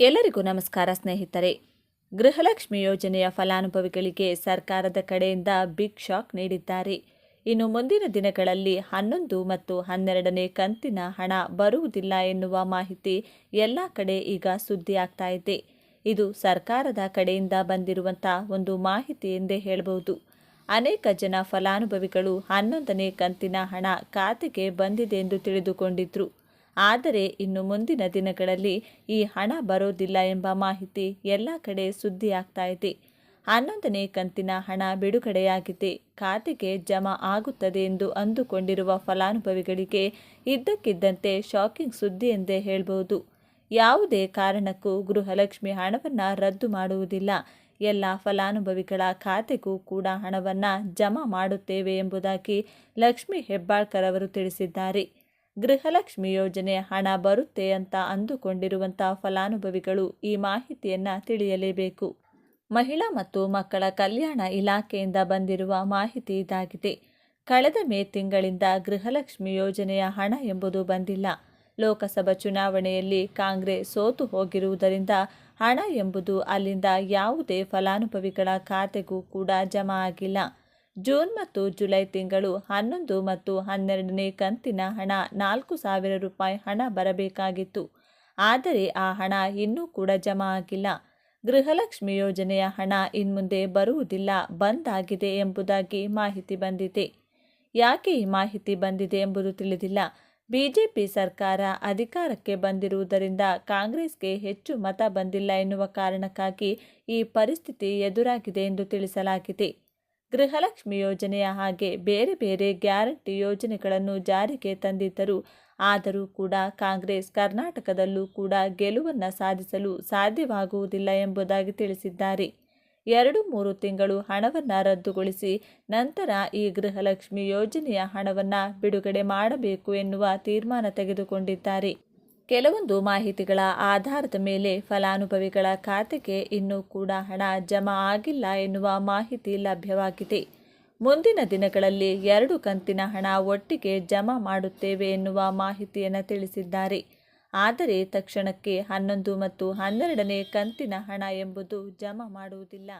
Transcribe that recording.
ಎಲ್ಲರಿಗೂ ನಮಸ್ಕಾರ ಸ್ನೇಹಿತರೆ. ಗೃಹಲಕ್ಷ್ಮಿ ಯೋಜನೆಯ ಫಲಾನುಭವಿಗಳಿಗೆ ಸರ್ಕಾರದ ಕಡೆಯಿಂದ ಬಿಗ್ ಶಾಕ್ ನೀಡಿದ್ದಾರೆ. ಇನ್ನು ಮುಂದಿನ ದಿನಗಳಲ್ಲಿ ಹನ್ನೊಂದು ಮತ್ತು ಹನ್ನೆರಡನೇ ಕಂತಿನ ಹಣ ಬರುವುದಿಲ್ಲ ಎನ್ನುವ ಮಾಹಿತಿ ಎಲ್ಲ ಕಡೆ ಈಗ ಸುದ್ದಿಯಾಗ್ತಾ ಇದೆ. ಇದು ಸರ್ಕಾರದ ಕಡೆಯಿಂದ ಬಂದಿರುವಂಥ ಒಂದು ಮಾಹಿತಿ ಎಂದೇ ಹೇಳಬಹುದು ಅನೇಕ ಜನ ಫಲಾನುಭವಿಗಳು ಹನ್ನೊಂದನೇ ಕಂತಿನ ಹಣ ಖಾತೆಗೆ ಬಂದಿದೆ ಎಂದು ತಿಳಿದುಕೊಂಡಿದ್ರು. ಆದರೆ ಇನ್ನು ಮುಂದಿನ ದಿನಗಳಲ್ಲಿ ಈ ಹಣ ಬರೋದಿಲ್ಲ ಎಂಬ ಮಾಹಿತಿ ಎಲ್ಲ ಕಡೆ ಸುದ್ದಿ ಆಗ್ತಾ ಇದೆ. ಹನ್ನೊಂದನೇ ಕಂತಿನ ಹಣ ಬಿಡುಗಡೆಯಾಗಿದೆ. ಖಾತೆಗೆ ಜಮಾ ಆಗುತ್ತದೆ ಎಂದು ಅಂದುಕೊಂಡಿರುವ ಫಲಾನುಭವಿಗಳಿಗೆ ಇದ್ದಕ್ಕಿದ್ದಂತೆ ಶಾಕಿಂಗ್ ಸುದ್ದಿ ಎಂದೇ ಹೇಳಬಹುದು ಯಾವುದೇ ಕಾರಣಕ್ಕೂ ಗೃಹಲಕ್ಷ್ಮಿ ಹಣವನ್ನು ರದ್ದು ಮಾಡುವುದಿಲ್ಲ. ಎಲ್ಲ ಫಲಾನುಭವಿಗಳ ಖಾತೆಗೂ ಕೂಡ ಹಣವನ್ನು ಜಮಾ ಮಾಡುತ್ತೇವೆ ಎಂಬುದಾಗಿ ಲಕ್ಷ್ಮಿ ಹೆಬ್ಬಾಳ್ಕರ್ ಅವರು ತಿಳಿಸಿದ್ದಾರೆ. ಗೃಹಲಕ್ಷ್ಮಿ ಯೋಜನೆ ಹಣ ಬರುತ್ತೆ ಅಂತ ಅಂದುಕೊಂಡಿರುವಂಥ ಫಲಾನುಭವಿಗಳು ಈ ಮಾಹಿತಿಯನ್ನು ತಿಳಿಯಲೇಬೇಕು. ಮಹಿಳಾ ಮತ್ತು ಮಕ್ಕಳ ಕಲ್ಯಾಣ ಇಲಾಖೆಯಿಂದ ಬಂದಿರುವ ಮಾಹಿತಿ ಇದಾಗಿದೆ. ಕಳೆದ ಮೇ ತಿಂಗಳಿಂದ ಗೃಹಲಕ್ಷ್ಮಿ ಯೋಜನೆಯ ಹಣ ಎಂಬುದು ಬಂದಿಲ್ಲ. ಲೋಕಸಭಾ ಚುನಾವಣೆಯಲ್ಲಿ ಕಾಂಗ್ರೆಸ್ ಸೋತು ಹೋಗಿರುವುದರಿಂದ ಹಣ ಎಂಬುದು ಅಲ್ಲಿಂದ ಯಾವುದೇ ಫಲಾನುಭವಿಗಳ ಖಾತೆಗೂ ಕೂಡ ಜಮಾ ಆಗಿಲ್ಲ. ಜೂನ್ ಮತ್ತು ಜುಲೈ ತಿಂಗಳು ಹನ್ನೊಂದು ಮತ್ತು ಹನ್ನೆರಡನೇ ಕಂತಿನ ಹಣ ನಾಲ್ಕು ಸಾವಿರ ರೂಪಾಯಿ ಹಣ ಬರಬೇಕಾಗಿತ್ತು. ಆದರೆ ಆ ಹಣ ಇನ್ನೂ ಕೂಡ ಜಮಾ ಆಗಿಲ್ಲ. ಗೃಹಲಕ್ಷ್ಮಿ ಯೋಜನೆಯ ಹಣ ಇನ್ಮುಂದೆ ಬರುವುದಿಲ್ಲ, ಬಂದ್ ಆಗಿದೆ ಎಂಬುದಾಗಿ ಮಾಹಿತಿ ಬಂದಿದೆ. ಯಾಕೆ ಈ ಮಾಹಿತಿ ಬಂದಿದೆ ಎಂಬುದು ತಿಳಿದಿಲ್ಲ. ಬಿಜೆಪಿ ಸರ್ಕಾರ ಅಧಿಕಾರಕ್ಕೆ ಬಂದಿರುವುದರಿಂದ ಕಾಂಗ್ರೆಸ್ಗೆ ಹೆಚ್ಚು ಮತ ಬಂದಿಲ್ಲ ಎನ್ನುವ ಕಾರಣಕ್ಕಾಗಿ ಈ ಪರಿಸ್ಥಿತಿ ಎದುರಾಗಿದೆ ಎಂದು ತಿಳಿಸಲಾಗಿದೆ. ಗೃಹಲಕ್ಷ್ಮಿ ಯೋಜನೆಯ ಹಾಗೆ ಬೇರೆ ಬೇರೆ ಗ್ಯಾರಂಟಿ ಯೋಜನೆಗಳನ್ನು ಜಾರಿಗೆ ತಂದಿದ್ದರು. ಆದರೂ ಕೂಡ ಕಾಂಗ್ರೆಸ್ ಕರ್ನಾಟಕದಲ್ಲೂ ಕೂಡ ಗೆಲುವನ್ನು ಸಾಧಿಸಲು ಸಾಧ್ಯವಾಗುವುದಿಲ್ಲ ಎಂಬುದಾಗಿ ತಿಳಿಸಿದ್ದಾರೆ. ಎರಡು ಮೂರು ತಿಂಗಳು ಹಣವನ್ನು ರದ್ದುಗೊಳಿಸಿ ನಂತರ ಈ ಗೃಹಲಕ್ಷ್ಮಿ ಯೋಜನೆಯ ಹಣವನ್ನು ಬಿಡುಗಡೆ ಮಾಡಬೇಕು ಎನ್ನುವ ತೀರ್ಮಾನ ತೆಗೆದುಕೊಂಡಿದ್ದಾರೆ. ಕೆಲವೊಂದು ಮಾಹಿತಿಗಳ ಆಧಾರದ ಮೇಲೆ ಫಲಾನುಭವಿಗಳ ಖಾತೆಗೆ ಇನ್ನೂ ಕೂಡ ಹಣ ಜಮಾ ಆಗಿಲ್ಲ ಎನ್ನುವ ಮಾಹಿತಿ ಲಭ್ಯವಾಗಿದೆ. ಮುಂದಿನ ದಿನಗಳಲ್ಲಿ ಎರಡು ಕಂತಿನ ಹಣ ಒಟ್ಟಿಗೆ ಜಮಾ ಮಾಡುತ್ತೇವೆ ಎನ್ನುವ ಮಾಹಿತಿಯನ್ನು ತಿಳಿಸಿದ್ದಾರೆ. ಆದರೆ ತಕ್ಷಣಕ್ಕೆ ಹನ್ನೊಂದು ಮತ್ತು ಹನ್ನೆರಡನೇ ಕಂತಿನ ಹಣ ಎಂಬುದು ಜಮಾ ಮಾಡುವುದಿಲ್ಲ.